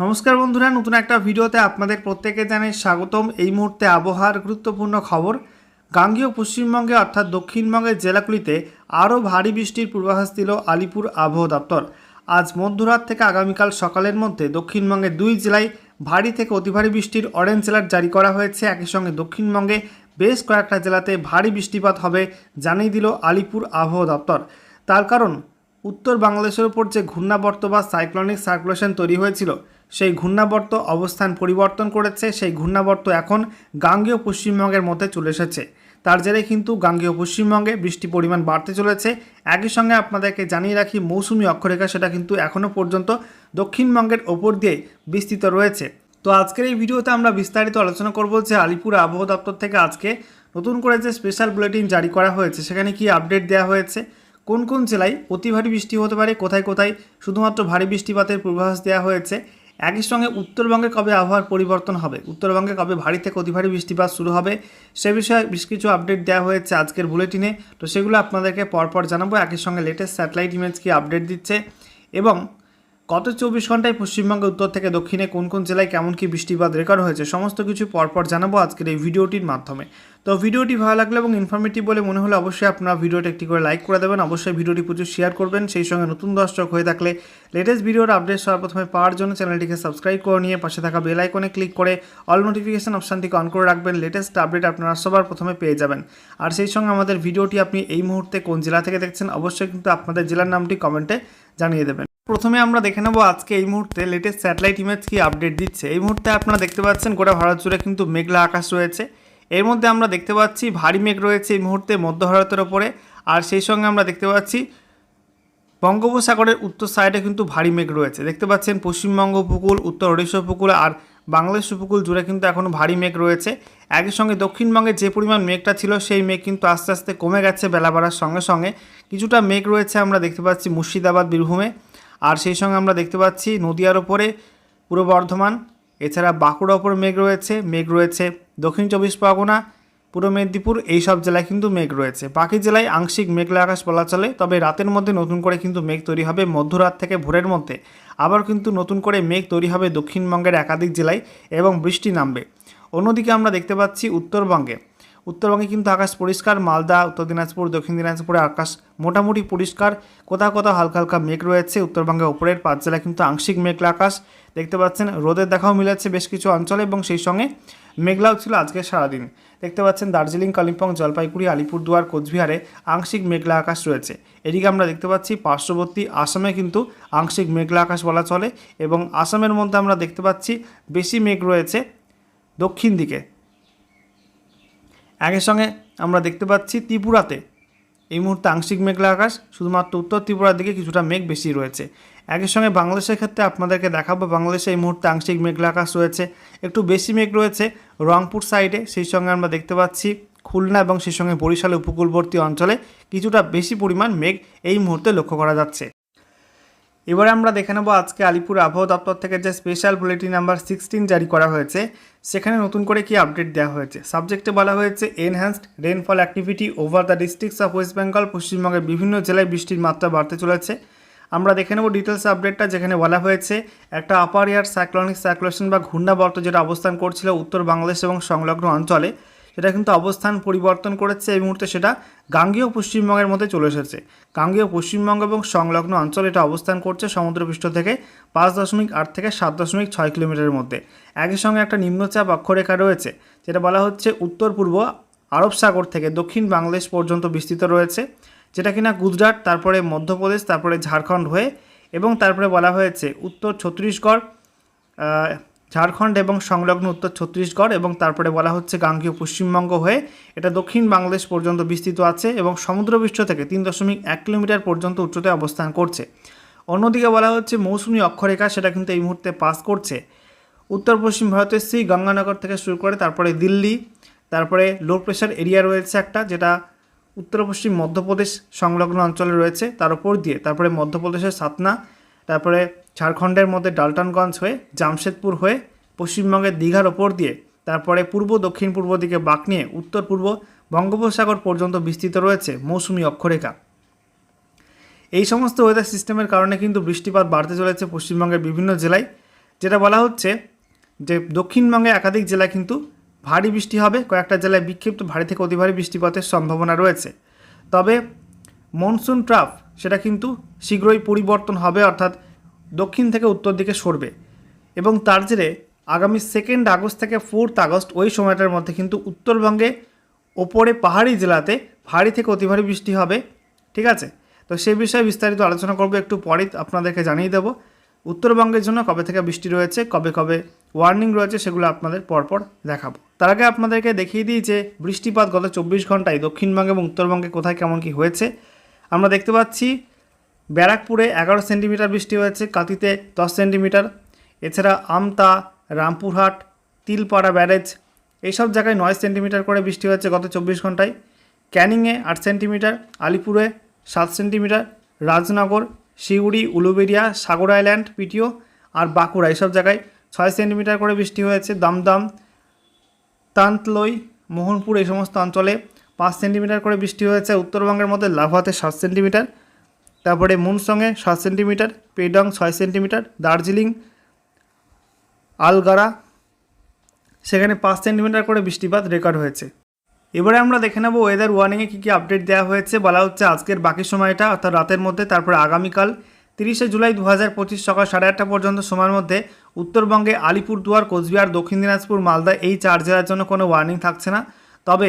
নমস্কার বন্ধুরা, নতুন একটা ভিডিওতে আপনাদের প্রত্যেকে জানাই স্বাগতম। এই মুহূর্তে আবহাওয়ার গুরুত্বপূর্ণ খবর, গাঙ্গীয় পশ্চিমবঙ্গে অর্থাৎ দক্ষিণবঙ্গের জেলাগুলিতে আরও ভারী বৃষ্টির পূর্বাভাস দিল আলিপুর আবহাওয়া দপ্তর। আজ মধ্যরাত থেকে আগামীকাল সকালের মধ্যে দক্ষিণবঙ্গের দুই জেলায় ভারী থেকে অতি ভারী বৃষ্টির অরেঞ্জ অ্যালার্ট জারি করা হয়েছে। একই সঙ্গে দক্ষিণবঙ্গে বেশ কয়েকটা জেলাতে ভারী বৃষ্টিপাত হবে জানিয়ে দিল আলিপুর আবহাওয়া দপ্তর। তার কারণ, উত্তর বাংলাদেশের উপর যে ঘূর্ণাবর্ত বা সাইক্লনিক সার্কুলেশন তৈরি হয়েছিল সেই ঘূর্ণাবর্ত অবস্থান পরিবর্তন করেছে, সেই ঘূর্ণাবর্ত এখন গাঙ্গেয় পশ্চিমবঙ্গের মধ্যে চলে এসেছে। তার জেরে কিন্তু গাঙ্গেয় পশ্চিমবঙ্গে বৃষ্টি পরিমাণ বাড়তে চলেছে। একই সঙ্গে আপনাদেরকে জানিয়ে রাখি, মৌসুমি অক্ষরেখা সেটা কিন্তু এখনও পর্যন্ত দক্ষিণবঙ্গের ওপর দিয়ে বিস্তৃত রয়েছে। তো আজকের এই ভিডিওতে আমরা বিস্তারিত আলোচনা করব যে আলিপুর আবহাওয়া দপ্তর থেকে আজকে নতুন করে যে স্পেশাল বুলেটিন জারি করা হয়েছে, সেখানে কি আপডেট দেওয়া হয়েছে, কোন কোন জেলায় অতি ভারী বৃষ্টি হতে পারে, কোথায় কোথায় শুধুমাত্র ভারী বৃষ্টিপাতের পূর্বাভাস দেওয়া হয়েছে একই সঙ্গে উত্তরবঙ্গে কবে আবহাওয়ার পরিবর্তন হবে? উত্তরবঙ্গে কবে ভারী থেকে অতি ভারী বৃষ্টিপাত শুরু হবে? সে বিষয়ে বেশ কিছু আপডেট দেওয়া হয়েছে আজকের বুলেটিনে তো সেগুলো আপনাদেরকে পরপর জানাব। একই সঙ্গে লেটেস্ট স্যাটেলাইট ইমেজ কি আপডেট দিচ্ছে? এবং গত চব্বিশ ঘন্টায় পশ্চিমবঙ্গের উত্তর থেকে দক্ষিণে কোন কোন জেলায় কেমন কি বৃষ্টিপাত রেকর্ড হয়েছে, সমস্ত কিছু পরপর জানাব আজকের এই ভিডিওটির মাধ্যমে। তো ভিডিওটি ভালো লাগলে এবং ইনফরমেটিভ বলে মনে হলে অবশ্যই আপনারা ভিডিওটি একটি করে লাইক করে দেবেন, অবশ্যই ভিডিওটি প্রচুর শেয়ার করবেন। সেই সঙ্গে নতুন দর্শক হয়ে থাকলে লেটেস্ট ভিডিওর আপডেট সবার প্রথমে পাওয়ার জন্য চ্যানেলটিকে সাবস্ক্রাইব করে নিয়ে পাশে থাকা বেল আইকনে ক্লিক করে অল নোটিফিকেশন অপশানটিকে অন করে রাখবেন লেটেস্ট আপডেট আপনারা সবার প্রথমে পেয়ে যাবেন। আর সেই সঙ্গে আমাদের ভিডিওটি আপনি এই মুহূর্তে কোন জেলা থেকে দেখছেন, অবশ্যই কিন্তু আপনাদের জেলার নামটি কমেন্টে জানিয়ে দেবেন। প্রথমে আমরা দেখে নেব আজকে এই মুহূর্তে লেটেস্ট স্যাটেলাইট ইমেজ কি আপডেট দিচ্ছে। এই মুহূর্তে আপনারা দেখতে পাচ্ছেন গোটা ভারত জুড়ে কিন্তু মেঘলা আকাশ রয়েছে। এর মধ্যে আমরা দেখতে পাচ্ছি ভারী মেঘ রয়েছে এই মুহূর্তে মধ্য ভারতের ওপরে। আর সেই সঙ্গে আমরা দেখতে পাচ্ছি বঙ্গোপসাগরের উত্তর সাইডে কিন্তু ভারী মেঘ রয়েছে। দেখতে পাচ্ছেন পশ্চিমবঙ্গ উপকূল, উত্তর ওড়িশা উপকূল আর বাংলাদেশ উপকূল জুড়ে কিন্তু এখনও ভারী মেঘ রয়েছে। একই সঙ্গে দক্ষিণবঙ্গে যে পরিমাণ মেঘটা ছিল সেই মেঘ কিন্তু আস্তে আস্তে কমে গেছে বেলা বাড়ার সঙ্গে সঙ্গে। কিছুটা মেঘ রয়েছে আমরা দেখতে পাচ্ছি মুর্শিদাবাদ, বীরভূমে। আর সেই সঙ্গে আমরা দেখতে পাচ্ছি নদিয়ার ওপরে পূর্ব বর্ধমান, এছাড়া বাঁকুড়া ওপর মেঘ রয়েছে মেঘ রয়েছে দক্ষিণ চব্বিশ পরগনা, পূর্ব মেদিনীপুর এই সব জেলায় কিন্তু মেঘ রয়েছে। বাকি জেলায় আংশিক মেঘলা আকাশ বলা চলে, তবে রাতের মধ্যে নতুন করে কিন্তু মেঘ তৈরি হবে মধ্যরাত থেকে ভোরের মধ্যে। আবার কিন্তু নতুন করে মেঘ তৈরি হবে দক্ষিণবঙ্গের একাধিক জেলায় এবং বৃষ্টি নামবে। অন্যদিকে আমরা দেখতে পাচ্ছি উত্তরবঙ্গে। উত্তরবঙ্গে কিন্তু আকাশ পরিষ্কার, মালদা, উত্তর দিনাজপুর, দক্ষিণ দিনাজপুরে আকাশ মোটামুটি পরিষ্কার, কোথাও কোথাও হালকা হালকা মেঘ রয়েছে। উত্তরবঙ্গে উপরের পাঁচ জেলায় কিন্তু আংশিক মেঘলা আকাশ দেখতে পাচ্ছেন। রোদের দেখাও মিলেছে বেশ কিছু অঞ্চলে এবং সেই সঙ্গে মেঘলাও ছিল আজকে সারাদিন। দেখতে পাচ্ছেন দার্জিলিং, কালিম্পং, জলপাইগুড়ি, আলিপুরদুয়ার, কোচবিহারে আংশিক মেঘলা আকাশ রয়েছে। এদিকে আমরা দেখতে পাচ্ছি পার্শ্ববর্তী আসামে কিন্তু আংশিক মেঘলা আকাশ বলা চলে এবং আসামের মধ্যে আমরা দেখতে পাচ্ছি বেশি মেঘ রয়েছে দক্ষিণ দিকে। একই সঙ্গে আমরা দেখতে পাচ্ছি ত্রিপুরাতে এই মুহূর্তে আংশিক মেঘলা আকাশ, শুধুমাত্র উত্তর ত্রিপুরার দিকে কিছুটা মেঘ বেশি রয়েছে। একই সঙ্গে বাংলাদেশের ক্ষেত্রে আপনাদেরকে দেখাবো, বাংলাদেশে এই মুহূর্তে আংশিক মেঘলা আকাশ রয়েছে। একটু বেশি মেঘ রয়েছে রংপুর সাইডে, সেই সঙ্গে আমরা দেখতে পাচ্ছি খুলনা এবং সেই সঙ্গে বরিশাল উপকূলবর্তী অঞ্চলে কিছুটা বেশি পরিমাণ মেঘ এই মুহূর্তে লক্ষ্য করা যাচ্ছে। এবারে আমরা দেখে নেব আজকে আলিপুর আবহাওয়া দপ্তর থেকে যে স্পেশাল বুলেটিন নাম্বার সিক্সটিন জারি করা হয়েছে, সেখানে নতুন করে কি আপডেট দেওয়া হয়েছে? সাবজেক্টে বলা হয়েছে enhanced rainfall activity over the districts of West Bengal পশ্চিমবঙ্গের বিভিন্ন জেলায় বৃষ্টির মাত্রা বাড়তে চলেছে। আমরা দেখে নেব ডিটেলস আপডেটটা যেখানে বলা হয়েছে, একটা আপার এয়ার সাইক্লনিক সার্কুলেশন বা ঘূর্ণাবর্ত যেটা অবস্থান করছিল উত্তর বাংলাদেশ এবং সংলগ্ন অঞ্চলে সেটা কিন্তু অবস্থান পরিবর্তন করেছে এই মুহূর্তে সেটা গাঙ্গীয় পশ্চিমবঙ্গের মধ্যে চলে এসেছে। গাঙ্গীয় পশ্চিমবঙ্গ এবং সংলগ্ন অঞ্চল এটা অবস্থান করছে সমুদ্রপৃষ্ঠ থেকে পাঁচ দশমিক আট থেকে সাত দশমিক ছয় কিলোমিটারের মধ্যে। একই সঙ্গে একটা নিম্নচাপ অক্ষরেখা রয়েছে, যেটা বলা হচ্ছে উত্তর পূর্ব আরব সাগর থেকে দক্ষিণ বাংলাদেশ পর্যন্ত বিস্তৃত রয়েছে, যেটা কিনা গুজরাট, তারপরে মধ্যপ্রদেশ, তারপরে ঝাড়খণ্ড হয়ে এবং তারপরে বলা হয়েছে উত্তর ছত্তিশগড় ঝাড়খণ্ড এবং সংলগ্ন উত্তর ছত্তিশগড় এবং তারপরে বলা হচ্ছে গাঙ্গীয় পশ্চিমবঙ্গ হয়ে এটা দক্ষিণ বাংলাদেশ পর্যন্ত বিস্তৃত আছে এবং সমুদ্রপৃষ্ঠ থেকে তিন দশমিক এক কিলোমিটার পর্যন্ত উচ্চতায় অবস্থান করছে। অন্যদিকে বলা হচ্ছে মৌসুমি অক্ষরেখা সেটা কিন্তু এই মুহূর্তে পাস করছে। উত্তর পশ্চিম ভারতের শ্রী গঙ্গানগর থেকে শুরু করে তারপরে দিল্লি, তারপরে লো প্রেশার এরিয়া রয়েছে একটা যেটা উত্তর পশ্চিম মধ্যপ্রদেশ সংলগ্ন অঞ্চলে রয়েছে, তার উপর দিয়ে। তারপরে মধ্যপ্রদেশের সাতনা, তারপরে ঝাড়খণ্ডের মধ্যে ডালটনগঞ্জ হয়ে, জামশেদপুর হয়ে, পশ্চিমবঙ্গের দীঘার ওপর দিয়ে, তারপরে পূর্ব, দক্ষিণ পূর্ব দিকে বাঁক নিয়ে উত্তর পূর্ব, বঙ্গোপসাগর পর্যন্ত বিস্তৃত রয়েছে মৌসুমি অক্ষরেখা। এই সমস্ত ওয়েদার সিস্টেমের কারণে কিন্তু বৃষ্টিপাত বাড়তে চলেছে পশ্চিমবঙ্গের বিভিন্ন জেলায়, যেটা বলা হচ্ছে যে দক্ষিণবঙ্গে একাধিক জেলায় কিন্তু ভারী বৃষ্টি হবে। কয়েকটা জেলায় বিক্ষিপ্ত ভারী থেকে অতি ভারী বৃষ্টিপাতের সম্ভাবনা রয়েছে। তবে মনসুন ট্রাফ, সেটা কিন্তু শীঘ্রই পরিবর্তন হবে, অর্থাৎ দক্ষিণ থেকে উত্তর দিকে সরবে এবং তার জেরে আগামী সেকেন্ড আগস্ট থেকে ফোর্থ আগস্ট ওই সময়টার মধ্যে কিন্তু উত্তরবঙ্গে ওপরে পাহাড়ি জেলাতে ভারী থেকে অতি ভারী বৃষ্টি হবে, ঠিক আছে? তো সেই বিষয়ে বিস্তারিত আলোচনা করব একটু পরেই আপনাদেরকে জানিয়ে দেবো উত্তরবঙ্গের জন্য কবে থেকে বৃষ্টি রয়েছে, কবে কবে ওয়ার্নিং রয়েছে সেগুলো আপনাদের পরপর দেখাবো। তার আগে আপনাদেরকে দেখিয়ে দিই যে বৃষ্টিপাত গত চব্বিশ ঘন্টায় দক্ষিণবঙ্গে এবং উত্তরবঙ্গে কোথায় কেমন কি হয়েছে। আমরা দেখতে পাচ্ছি ব্যারাকপুরে এগারো সেন্টিমিটার বৃষ্টি হয়েছে কাতিতে দশ সেন্টিমিটার। এছাড়া আমতা, রামপুরহাট, তিলপাড়া ব্যারেজ, এইসব জায়গায় নয় সেন্টিমিটার করে বৃষ্টি হয়েছে গত চব্বিশ ঘন্টায়। ক্যানিংয়ে আট সেন্টিমিটার, আলিপুরে সাত সেন্টিমিটার, রাজনগর, শিউড়ি, উলুবেড়িয়া, সাগর আইল্যান্ড, পিটিও আর বাঁকুড়া এইসব জায়গায় ছয় সেন্টিমিটার করে বৃষ্টি হয়েছে। দমদম তান্তলই মোহনপুর এই সমস্ত অঞ্চলে পাঁচ সেন্টিমিটার করে বৃষ্টি হয়েছে। উত্তরবঙ্গের মধ্যে লাভাতে সাত সেন্টিমিটার তারপরে মুনসংয়ে সাত সেন্টিমিটার, পেডং ছয় সেন্টিমিটার, দার্জিলিং, আলগারা, সেখানে পাঁচ সেন্টিমিটার করে বৃষ্টিপাত রেকর্ড হয়েছে। এবারে আমরা দেখে নেব ওয়েদার ওয়ার্নিংয়ে কী কী আপডেট দেওয়া হয়েছে, বলা হচ্ছে আজকের বাকি সময়টা, অর্থাৎ রাতের মধ্যে, তারপরে আগামীকাল তিরিশে জুলাই দু হাজার পঁচিশ সকাল সাড়ে আটটা পর্যন্ত সময়ের মধ্যে উত্তরবঙ্গে আলিপুরদুয়ার, কোচবিহার, দক্ষিণ দিনাজপুর, মালদা এই চার জেলার জন্য কোনো ওয়ার্নিং থাকছে না। তবে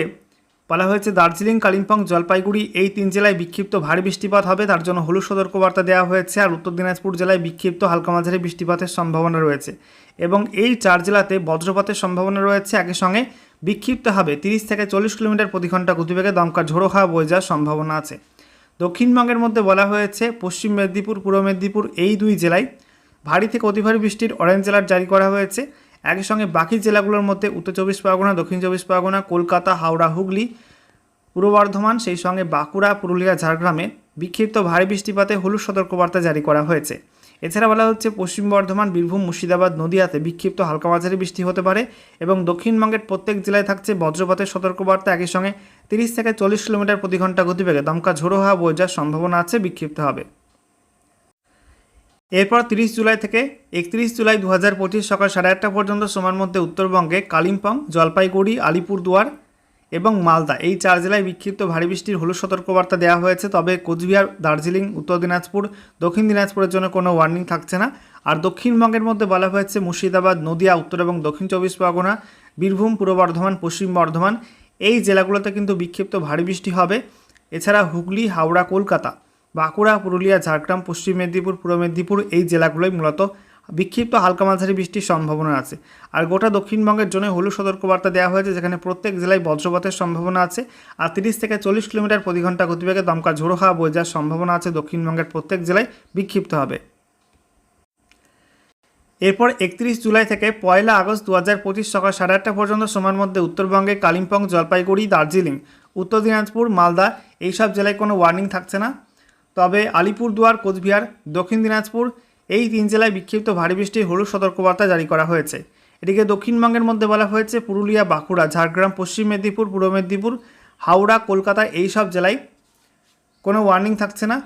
বলা হয়েছে দার্জিলিং, কালিম্পং, জলপাইগুড়ি। এই তিন জেলায় বিক্ষিপ্ত ভারী বৃষ্টিপাত হবে। তার জন্য হলুদ সতর্কবার্তা দেওয়া হয়েছে আর উত্তর দিনাজপুর জেলায় বিক্ষিপ্ত হালকা মাঝারি বৃষ্টিপাতের সম্ভাবনা রয়েছে। এবং এই চার জেলাতে বজ্রপাতের সম্ভাবনা রয়েছে। একই সঙ্গে বিক্ষিপ্ত হবে তিরিশ থেকে চল্লিশ কিলোমিটার প্রতি ঘণ্টা গতিবেগে দমকা ঝোড়ো হাওয়া বয়ে যাওয়ার সম্ভাবনা আছে। দক্ষিণবঙ্গের মধ্যে বলা হয়েছে, পশ্চিম মেদিনীপুর, পূর্ব মেদিনীপুর এই দুই জেলায় ভারী থেকে অতি ভারী বৃষ্টির অরেঞ্জ অ্যালার্ট জারি করা হয়েছে। একই সঙ্গে বাকি জেলাগুলোর মধ্যে উত্তর চব্বিশ পরগনা, দক্ষিণ চব্বিশ পরগনা, কলকাতা, হাওড়া, হুগলি, পূর্ব বর্ধমান, সেই সঙ্গে বাঁকুড়া, পুরুলিয়া, ঝাড়গ্রামে বিক্ষিপ্ত ভারী বৃষ্টিপাতে হলুদ সতর্কবার্তা জারি করা হয়েছে। এছাড়া বলা হচ্ছে, পশ্চিম বর্ধমান, বীরভূম, মুর্শিদাবাদ নদিয়াতে বিক্ষিপ্ত হালকা মাঝারি বৃষ্টি হতে পারে এবং দক্ষিণবঙ্গের প্রত্যেক জেলায় থাকছে বজ্রপাতের সতর্কবার্তা। একই সঙ্গে তিরিশ থেকে চল্লিশ কিলোমিটার প্রতি ঘণ্টা গতিবেগে দমকা ঝোড়ো হাওয়া বয়ে যাওয়ার সম্ভাবনা আছে, বিক্ষিপ্ত হবে। এরপর তিরিশ জুলাই থেকে একত্রিশ জুলাই দু হাজার পঁচিশ সকাল সাড়ে আটটা পর্যন্ত সময়ের মধ্যে উত্তরবঙ্গে কালিম্পং, জলপাইগুড়ি, আলিপুরদুয়ার এবং মালদা। এই চার জেলায় বিক্ষিপ্ত ভারী বৃষ্টির হলুদ সতর্কবার্তা দেওয়া হয়েছে, তবে কোচবিহার, দার্জিলিং, উত্তর দিনাজপুর, দক্ষিণ দিনাজপুরের জন্য কোনো ওয়ার্নিং থাকছে না। আর দক্ষিণবঙ্গের মধ্যে বলা হয়েছে, মুর্শিদাবাদ, নদিয়া, উত্তর এবং দক্ষিণ চব্বিশ পরগনা, বীরভূম, পূর্ব বর্ধমান, পশ্চিম বর্ধমান এই জেলাগুলোতে কিন্তু বিক্ষিপ্ত ভারী বৃষ্টি হবে। এছাড়া হুগলি, হাওড়া, কলকাতা বাঁকুড়া, পুরুলিয়া, ঝাড়গ্রাম, পশ্চিম মেদিনীপুর, পূর্ব মেদিনীপুর এই জেলাগুলোই মূলত বিক্ষিপ্ত হালকা মাঝারি বৃষ্টির সম্ভাবনা আছে। আর গোটা দক্ষিণবঙ্গের জন্য হলুদ সতর্কবার্তা দেওয়া হয়েছে, যেখানে প্রত্যেক জেলায় বজ্রপাতের সম্ভাবনা আছে। আর তিরিশ থেকে চল্লিশ কিলোমিটার প্রতি ঘণ্টা গতিবেগে দমকা ঝোড়ো হাওয়া বয়ে যাওয়ার সম্ভাবনা আছে। দক্ষিণবঙ্গের প্রত্যেক জেলায় বিক্ষিপ্ত হবে। এরপর একত্রিশ জুলাই থেকে পয়লা আগস্ট দু হাজার পঁচিশ সকাল সাড়ে আটটা পর্যন্ত সময়ের মধ্যে উত্তরবঙ্গে কালিম্পং, জলপাইগুড়ি, দার্জিলিং, উত্তর দিনাজপুর, মালদা এইসব জেলায় কোনো ওয়ার্নিং থাকছে না। তবে আলিপুরদুয়ার, কোচবিহার, দক্ষিণ দিনাজপুর এই তিন জেলায় বিক্ষিপ্ত ভারী বৃষ্টির হলুদ সতর্কবার্তা জারি করা হয়েছে। এদিকে দক্ষিণবঙ্গের মধ্যে বলা হয়েছে, পুরুলিয়া, বাঁকুড়া, ঝাড়গ্রাম, পশ্চিম মেদিনীপুর, পূর্ব মেদিনীপুর, হাওড়া, কলকাতা এই সব জেলায় কোনো ওয়ার্নিং থাকছে না।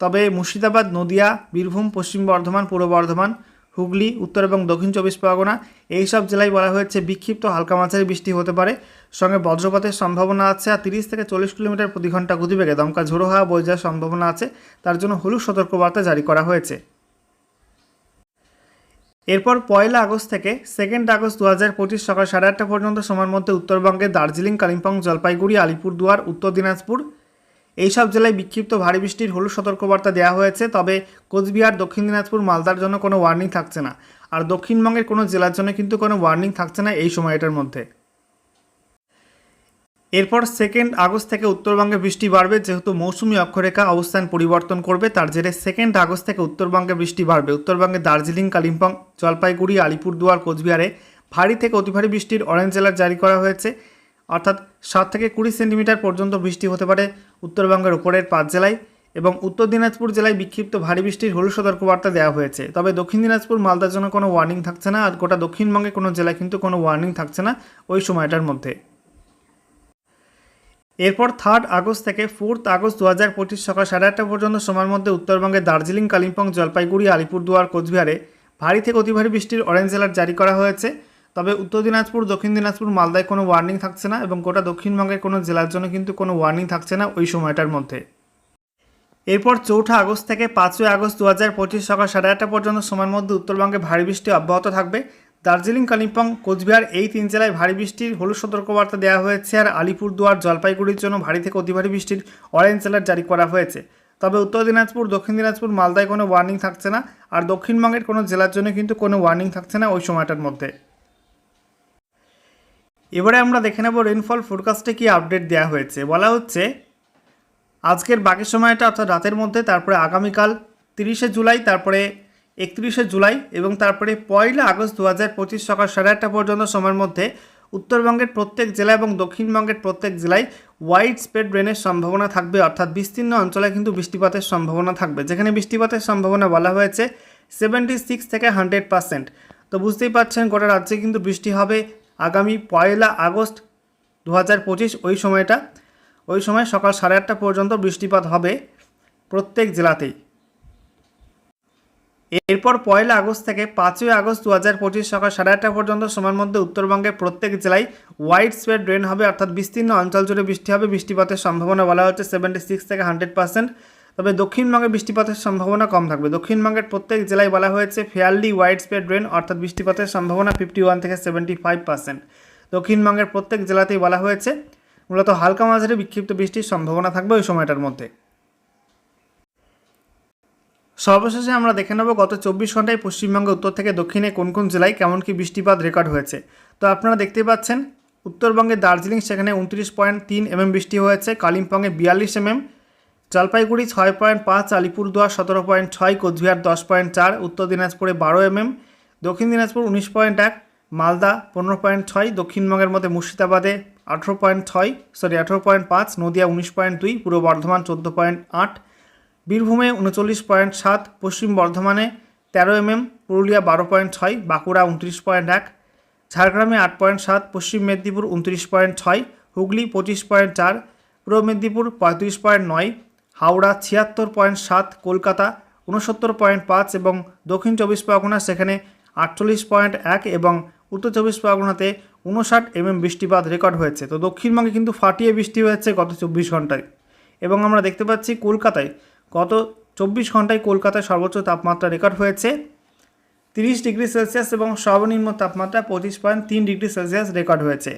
তবে মুর্শিদাবাদ, নদিয়া, বীরভূম, পশ্চিম বর্ধমান, পূর্ব বর্ধমান হুগলি, উত্তর এবং দক্ষিণ চব্বিশ পরগনা এই সব জেলায় বলা হয়েছে বিক্ষিপ্ত হালকা মাঝারি বৃষ্টি হতে পারে। সঙ্গে বজ্রপাতের সম্ভাবনা আছে আর তিরিশ থেকে চল্লিশ কিলোমিটার প্রতি ঘণ্টা গতিবেগে দমকা ঝোড়ো হাওয়া বয়ে যাওয়ার সম্ভাবনা আছে। তার জন্য হলুদ সতর্কবার্তা জারি করা হয়েছে। এরপর পয়লা আগস্ট থেকে সেকেন্ড আগস্ট দু হাজার পঁচিশ সকাল সাড়ে আটটা পর্যন্ত সময়ের মধ্যে উত্তরবঙ্গে দার্জিলিং, কালিম্পং, জলপাইগুড়ি, আলিপুরদুয়ার, উত্তর দিনাজপুর এইসব জেলায় বিক্ষিপ্ত ভারী বৃষ্টির হলুদ সতর্কবার্তা দেওয়া হয়েছে, তবে কোচবিহার, দক্ষিণ দিনাজপুর, মালদার জন্য কোনো ওয়ার্নিং থাকছে না। আর দক্ষিণবঙ্গের কোনো জেলার জন্য কিন্তু কোনো ওয়ার্নিং থাকছে না এই সময়টার মধ্যে। এরপর সেকেন্ড আগস্ট থেকে উত্তরবঙ্গে বৃষ্টি বাড়বে, যেহেতু মৌসুমি অক্ষরেখা অবস্থান পরিবর্তন করবে, তার জেরে সেকেন্ড আগস্ট থেকে উত্তরবঙ্গে বৃষ্টি বাড়বে। উত্তরবঙ্গে দার্জিলিং, কালিম্পং, জলপাইগুড়ি, আলিপুরদুয়ার, কোচবিহারে ভারী থেকে অতি ভারী বৃষ্টির অরেঞ্জ অ্যালার্ট জারি করা হয়েছে। অর্থাৎ সাত থেকে কুড়ি সেন্টিমিটার পর্যন্ত বৃষ্টি হতে পারে উত্তরবঙ্গের উপরের পাঁচ জেলায় এবং উত্তর দিনাজপুর জেলায় বিক্ষিপ্ত ভারী বৃষ্টির হলুদ সতর্কবার্তা দেওয়া হয়েছে। তবে দক্ষিণ দিনাজপুর, মালদার জন্য কোনো ওয়ার্নিং থাকছে না আর গোটা দক্ষিণবঙ্গে কোনো জেলায় কিন্তু কোনো ওয়ার্নিং থাকছে না ওই সময়টার মধ্যে। এরপর থার্ড আগস্ট থেকে ফোর্থ আগস্ট দু হাজার পঁচিশ সকাল সাড়ে আটটা পর্যন্ত সময়ের মধ্যে উত্তরবঙ্গে দার্জিলিং, কালিম্পং, জলপাইগুড়ি, আলিপুরদুয়ার, কোচবিহারে ভারী থেকে অতি ভারী বৃষ্টির অরেঞ্জ অ্যালার্ট জারি করা হয়েছে। তবে উত্তর দিনাজপুর, দক্ষিণ দিনাজপুর, মালদায় কোনো ওয়ার্নিং থাকছে না এবং গোটা দক্ষিণবঙ্গের কোনো জেলার জন্য কিন্তু কোনো ওয়ার্নিং থাকছে না ওই সময়টার মধ্যে। এরপর চৌঠা আগস্ট থেকে পাঁচই আগস্ট দু হাজার পঁচিশ সকাল সাড়ে আটটা পর্যন্ত সময়ের মধ্যে উত্তরবঙ্গে ভারী বৃষ্টি অব্যাহত থাকবে। দার্জিলিং, কালিম্পং, কোচবিহার এই তিন জেলায় ভারী বৃষ্টির হলুদ সতর্কবার্তা দেওয়া হয়েছে আর আলিপুরদুয়ার, জলপাইগুড়ির জন্য ভারী থেকে অতি ভারী বৃষ্টির অরেঞ্জ অ্যালার্ট জারি করা হয়েছে। তবে উত্তর দিনাজপুর, দক্ষিণ দিনাজপুর, মালদায় কোনো ওয়ার্নিং থাকছে না আর দক্ষিণবঙ্গের কোনো জেলার জন্য কিন্তু কোনো ওয়ার্নিং থাকছে না ওই সময়টার মধ্যে। এবারে আমরা দেখে নেব রেনফল ফোরকাস্টে কি আপডেট দেওয়া হয়েছে। বলা হচ্ছে, আজকের বাকি সময়টা অর্থাৎ রাতের মধ্যে, তারপরে আগামীকাল তিরিশে জুলাই, তারপরে একত্রিশে জুলাই এবং তারপরে পয়লা আগস্ট দু হাজার পঁচিশ সকাল সাড়ে আটটা পর্যন্ত সময়ের মধ্যে উত্তরবঙ্গের প্রত্যেক জেলা এবং দক্ষিণবঙ্গের প্রত্যেক জেলায় ওয়াইড স্প্রেড রেনের সম্ভাবনা থাকবে। অর্থাৎ বিস্তীর্ণ অঞ্চলে কিন্তু বৃষ্টিপাতের সম্ভাবনা থাকবে। যেখানে বৃষ্টিপাতের সম্ভাবনা বলা হয়েছে সেভেন্টি সিক্স থেকে হান্ড্রেড পার্সেন্ট তো বুঝতেই পারছেন, গোটা রাজ্যে কিন্তু বৃষ্টি হবে। আগামী পয়লা আগস্ট দু হাজার পঁচিশ ওই সময়টা, ওই সময় সকাল সাড়ে আটটা পর্যন্ত বৃষ্টিপাত হবে প্রত্যেক জেলাতেই। এরপর পয়লা আগস্ট থেকে পাঁচই আগস্ট দু হাজার পঁচিশ সকাল সাড়ে আটটা পর্যন্ত সময়ের মধ্যে উত্তরবঙ্গের প্রত্যেক জেলায় ওয়াইড স্প্রেড রেন হবে, অর্থাৎ বিস্তীর্ণ অঞ্চল জুড়ে বৃষ্টি হবে। বৃষ্টিপাতের সম্ভাবনা বলা হচ্ছে সেভেন্টি সিক্স থেকে হান্ড্রেড পার্সেন্ট তবে দক্ষিণবঙ্গে বৃষ্টিপাতের সম্ভাবনা কম থাকবে। দক্ষিণবঙ্গের প্রত্যেক জেলায় বলা হয়েছে ফেয়ারলি ওয়াইড স্প্রেড রেন অর্থাৎ বৃষ্টিপাতের সম্ভাবনা ফিফটি ওয়ান থেকে সেভেন্টি ফাইভ পার্সেন্ট দক্ষিণবঙ্গের প্রত্যেক জেলাতেই বলা হয়েছে, মূলত হালকা মাঝারি বিক্ষিপ্ত বৃষ্টির সম্ভাবনা থাকবে ওই সময়টার মধ্যে। সর্বশেষে আমরা দেখে নেব গত চব্বিশ ঘন্টায় পশ্চিমবঙ্গে উত্তর থেকে দক্ষিণে কোন কোন জেলায় কেমন কি বৃষ্টিপাত রেকর্ড হয়েছে। তো আপনারা দেখতে পাচ্ছেন উত্তরবঙ্গে দার্জিলিং সেখানে উনত্রিশ পয়েন্ট তিন এমএম বৃষ্টি হয়েছে, কালিম্পংয়ে বিয়াল্লিশ এমএম জলপাইগুড়ি ছয় পয়েন্ট পাঁচ, আলিপুরদুয়ার সতেরো পয়েন্ট ছয়, কোচবিহার দশ পয়েন্ট চার, উত্তর দিনাজপুরে বারো এমএম, দক্ষিণ দিনাজপুর উনিশ পয়েন্ট এক, মালদা পনেরো পয়েন্ট ছয়, দক্ষিণবঙ্গের মধ্যে মুর্শিদাবাদে আঠেরো পয়েন্ট ছয়, সরি, আঠেরো পয়েন্ট পাঁচ, নদিয়া উনিশ পয়েন্ট দুই, পূর্ব বর্ধমান চোদ্দ পয়েন্ট আট, বীরভূমে উনচল্লিশ পয়েন্ট সাত, পশ্চিম বর্ধমানে তেরো এমএম, পুরুলিয়া বারো পয়েন্ট ছয়, বাঁকুড়া উনত্রিশ পয়েন্ট এক, ঝাড়গ্রামে আট পয়েন্ট সাত, পশ্চিম মেদিনীপুর উনত্রিশ পয়েন্ট ছয়, হুগলি পঁচিশ পয়েন্ট চার, পূর্ব মেদিনীপুর পঁয়ত্রিশ পয়েন্ট নয় হাওড়া ছিয়াত্তর পয়েন্ট সাত, কলকাতা উনসত্তর পয়েন্ট পাঁচ এবং দক্ষিণ চব্বিশ পরগনা সেখানে আটচল্লিশ পয়েন্ট এক এবং উত্তর চব্বিশ পরগনাতে উনষাট এমএম বৃষ্টিপাত রেকর্ড হয়েছে। তো দক্ষিণবঙ্গে কিন্তু ফাটিয়ে বৃষ্টি হয়েছে গত চব্বিশ ঘন্টায় এবং আমরা দেখতে পাচ্ছি কলকাতায় গত চব্বিশ ঘন্টায় কলকাতায় সর্বোচ্চ তাপমাত্রা রেকর্ড হয়েছে। তিরিশ ডিগ্রি সেলসিয়াস এবং সর্বনিম্ন তাপমাত্রা পঁচিশ পয়েন্ট তিন ডিগ্রি সেলসিয়াস রেকর্ড হয়েছে।